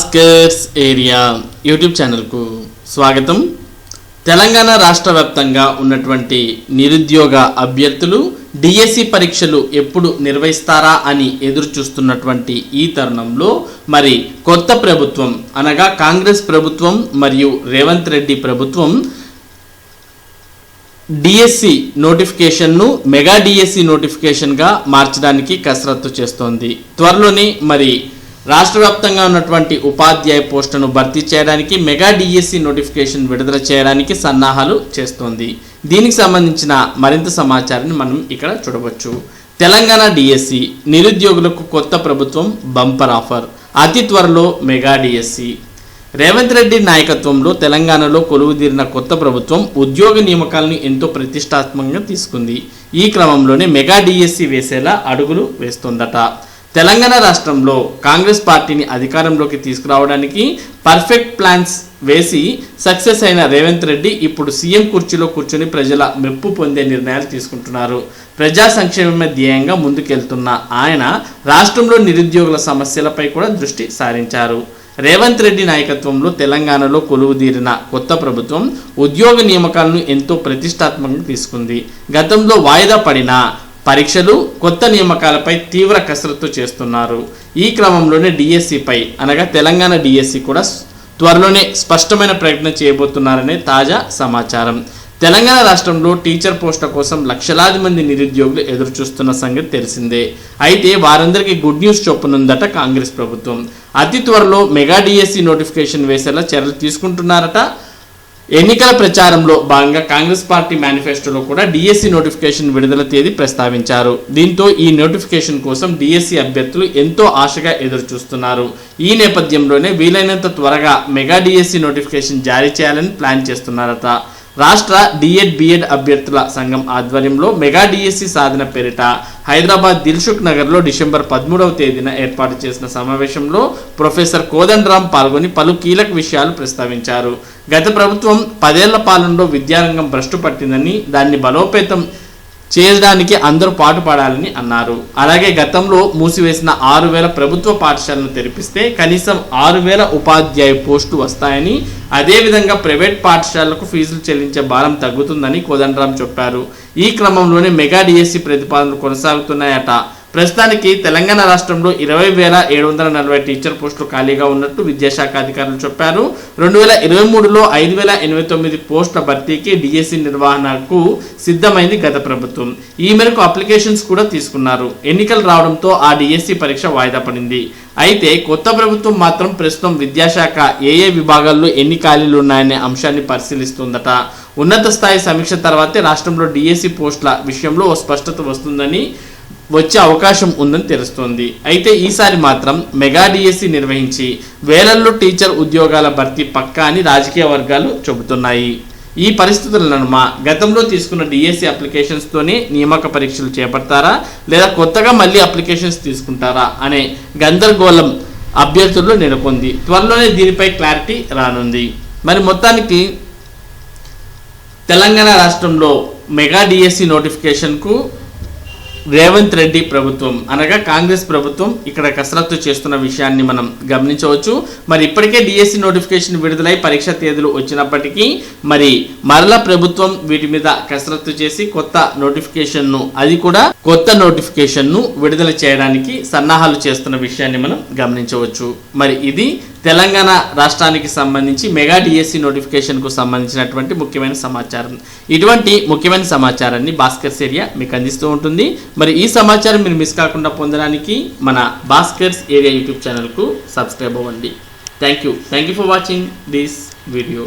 Bhaskar's area YouTube ఛానల్కు స్వాగతం. తెలంగాణ రాష్ట్ర వ్యాప్తంగా ఉన్నటువంటి నిరుద్యోగ అభ్యర్థులు డిఎస్సి పరీక్షలు ఎప్పుడు నిర్వహిస్తారా అని ఎదురు చూస్తున్నటువంటి ఈ తరుణంలో మరి కొత్త ప్రభుత్వం అనగా కాంగ్రెస్ ప్రభుత్వం మరియు రేవంత్ రెడ్డి ప్రభుత్వం డిఎస్సి నోటిఫికేషన్ను మెగా డిఎస్సి నోటిఫికేషన్గా మార్చడానికి కసరత్తు చేస్తోంది. త్వరలోనే మరి రాష్ట్ర వ్యాప్తంగా ఉన్నటువంటి ఉపాధ్యాయ పోస్టును భర్తీ చేయడానికి మెగా డిఎస్సి నోటిఫికేషన్ విడుదల చేయడానికి సన్నాహాలు చేస్తోంది. దీనికి సంబంధించిన మరింత సమాచారాన్ని మనం ఇక్కడ చూడవచ్చు. తెలంగాణ డిఎస్సి నిరుద్యోగులకు కొత్త ప్రభుత్వం బంపర్ ఆఫర్ అతి త్వరలో మెగా డిఎస్సి. రేవంత్ రెడ్డి నాయకత్వంలో తెలంగాణలో కొలువుదీరిన కొత్త ప్రభుత్వం ఉద్యోగ నియామకాలను ఎంతో ప్రతిష్టాత్మకంగా తీసుకుంది. ఈ క్రమంలోనే మెగా డిఎస్సి వేసేలా అడుగులు వేస్తోందట. తెలంగాణ రాష్ట్రంలో కాంగ్రెస్ పార్టీని అధికారంలోకి తీసుకురావడానికి పర్ఫెక్ట్ ప్లాన్స్ వేసి సక్సెస్ అయిన రేవంత్ రెడ్డి ఇప్పుడు సీఎం కుర్చీలో కూర్చొని ప్రజల మెప్పు పొందే నిర్ణయాలు తీసుకుంటున్నారు. ప్రజా సంక్షేమమే ధ్యేయంగా ముందుకెళ్తున్న ఆయన రాష్ట్రంలో నిరుద్యోగుల సమస్యలపై కూడా దృష్టి సారించారు. రేవంత్ రెడ్డి నాయకత్వంలో తెలంగాణలో కొలువుదీరిన కొత్త ప్రభుత్వం ఉద్యోగ నియామకాలను ఎంతో ప్రతిష్టాత్మకంగా తీసుకుంది. గతంలో వాయిదా పడిన పరీక్షలు కొత్త నియామకాలపై తీవ్ర కసరత్తు చేస్తున్నారు. ఈ క్రమంలోనే డిఎస్సిపై అనగా తెలంగాణ డిఎస్సి కూడా త్వరలోనే స్పష్టమైన ప్రకటన చేయబోతున్నారనే తాజా సమాచారం. తెలంగాణ రాష్ట్రంలో టీచర్ పోస్టుల కోసం లక్షలాది మంది నిరుద్యోగులు ఎదురుచూస్తున్న సంగతి తెలిసిందే. అయితే వారందరికీ గుడ్ న్యూస్ చొప్పునుందట కాంగ్రెస్ ప్రభుత్వం. అతి త్వరలో మెగా డిఎస్సి నోటిఫికేషన్ వేసేలా చర్యలు తీసుకుంటున్నారట ఎన్నికల ప్రచారంలో భాగంగా కాంగ్రెస్ పార్టీ మేనిఫెస్టోలో కూడా డిఎస్సి నోటిఫికేషన్ విడుదల తేదీ ప్రస్తావించారు. దీంతో ఈ నోటిఫికేషన్ కోసం డిఎస్సి అభ్యర్థులు ఎంతో ఆశగా ఎదురు చూస్తున్నారు ఈ నేపథ్యంలోనే వీలైనంత త్వరగా మెగా డిఎస్సి నోటిఫికేషన్ జారీ చేయాలని ప్లాన్ చేస్తున్నారట. రాష్ట్ర డిఎడ్ బిఎడ్ అభ్యర్థుల సంఘం ఆధ్వర్యంలో మెగా డిఎస్సి సాధన పేరిట హైదరాబాద్ దిల్సుఖ్ నగర్లో డిసెంబర్ పదమూడవ తేదీన ఏర్పాటు చేసిన సమావేశంలో ప్రొఫెసర్ కోదండరామ్ పాల్గొని పలు కీలక విషయాలు ప్రస్తావించారు. గత ప్రభుత్వం పదేళ్ళ పాలనలో విద్యారంగం భ్రష్టు పట్టిందని దాన్ని బలోపేతం చేయడానికి అందరూ పాటుపడాలని అన్నారు. అలాగే గతంలో మూసివేసిన ఆరు వేల ప్రభుత్వ పాఠశాలను తెరిపిస్తే కనీసం ఆరు వేల ఉపాధ్యాయ పోస్టులు వస్తాయని అదేవిధంగా ప్రైవేట్ పాఠశాలలకు ఫీజులు చెల్లించే భారం తగ్గుతుందని కోదండరాం చెప్పారు. ఈ క్రమంలోనే మెగా డిఎస్సి ప్రతిపాదనలు కొనసాగుతున్నాయట. ప్రస్తుతానికి తెలంగాణ రాష్ట్రంలో ఇరవై వేల ఏడు వందల నలభై టీచర్ పోస్టులు ఖాళీగా ఉన్నట్టు విద్యాశాఖ అధికారులు చెప్పారు. రెండు వేల ఇరవై మూడులో ఐదు వేల ఎనభై తొమ్మిది పోస్టుల భర్తీకి డిఎస్సి నిర్వహణకు సిద్ధమైంది గత ప్రభుత్వం. ఈ మేరకు అప్లికేషన్స్ కూడా తీసుకున్నారు. ఎన్నికలు రావడంతో ఆ డిఎస్సి పరీక్ష వాయిదా పడింది. అయితే కొత్త ప్రభుత్వం మాత్రం ప్రస్తుతం విద్యాశాఖ ఏ ఏ విభాగాల్లో ఎన్ని ఖాళీలు ఉన్నాయనే అంశాన్ని పరిశీలిస్తుందట. ఉన్నత స్థాయి సమీక్ష తర్వాతే రాష్ట్రంలో డిఎస్సి పోస్టుల విషయంలో ఓ స్పష్టత వస్తుందని వచ్చే అవకాశం ఉందని తెలుస్తోంది. అయితే ఈసారి మాత్రం మెగా డిఎస్సి నిర్వహించి వేలల్లో టీచర్ ఉద్యోగాల భర్తీ పక్కా అని రాజకీయ వర్గాలు చెబుతున్నాయి. ఈ పరిస్థితుల మా గతంలో తీసుకున్న డిఎస్సి అప్లికేషన్స్తోనే నియామక పరీక్షలు చేపడతారా? లేదా కొత్తగా మళ్ళీ అప్లికేషన్స్ తీసుకుంటారా? అనే గందరగోళం అభ్యర్థుల్లో నెలకొంది. త్వరలోనే దీనిపై క్లారిటీ రానుంది. మరి మొత్తానికి తెలంగాణ రాష్ట్రంలో మెగా డిఎస్సి నోటిఫికేషన్కు రేవంత్ రెడ్డి ప్రభుత్వం అనగా కాంగ్రెస్ ప్రభుత్వం ఇక్కడ కసరత్తు చేస్తున్న విషయాన్ని మనం గమనించవచ్చు. మరి ఇప్పటికే డిఎస్సి నోటిఫికేషన్ విడుదలై పరీక్ష తేదీలు వచ్చినప్పటికీ మరి మరలా ప్రభుత్వం వీటి మీద కసరత్తు చేసి కొత్త నోటిఫికేషన్ను అది కూడా కొత్త నోటిఫికేషన్ను విడుదల చేయడానికి సన్నాహాలు చేస్తున్న విషయాన్ని మనం గమనించవచ్చు. మరి ఇది తెలంగాణ రాష్ట్రానికి సంబంధించి మెగా డిఎస్సి నోటిఫికేషన్కు సంబంధించినటువంటి ముఖ్యమైన సమాచారం. ఇటువంటి ముఖ్యమైన సమాచారాన్ని భాస్కర్స్ ఏరియా మీకు అందిస్తూ ఉంటుంది. మరి ఈ సమాచారం మీరు మిస్ కాకుండా పొందడానికి మన భాస్కర్స్ ఏరియా యూట్యూబ్ ఛానల్కు సబ్స్క్రైబ్ అవ్వండి. Thank you thank you for watching this video